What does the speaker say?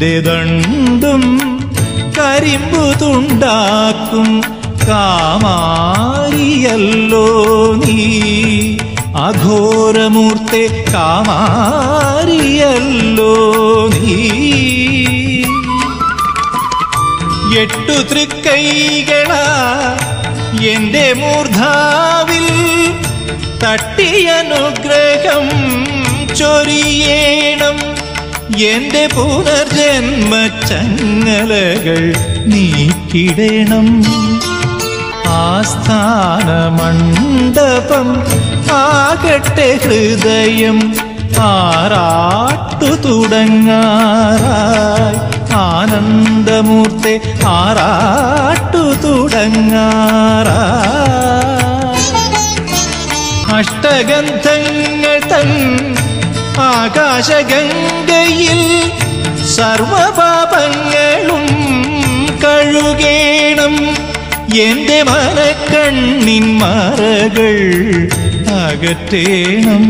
നിന്റെ ദണ്ടും കരിമ്പു തുണ്ടാക്കും കാമാരിയല്ലോ നീ. അഘോരമൂർത്തെ കാമാരിയല്ലോ നീ. എട്ടു തൃക്കൈകള എന്റെ മൂർധാവിൽ തട്ടിയനുഗ്രഹം ചൊരിയേണം എന്റെ പുനർജന്മ ചങ്ങലകൾ നീക്കിടണം. ആസ്ഥാന മണ്ഡപം ആകട്ടെ ഹൃദയം ആറാട്ടു തുടങ്ങാറായി. ആനന്ദമൂർത്തെ ആറാട്ടു തുടങ്ങാറായി. അഷ്ടഗന്ധങ്ങൾ തൻ ആകാശഗംഗയിൽ സർവപാപങ്ങളും കഴുകേണം. എന്റെ മനക്കണ്ണിൻ മാറകൾ അകറ്റേണം.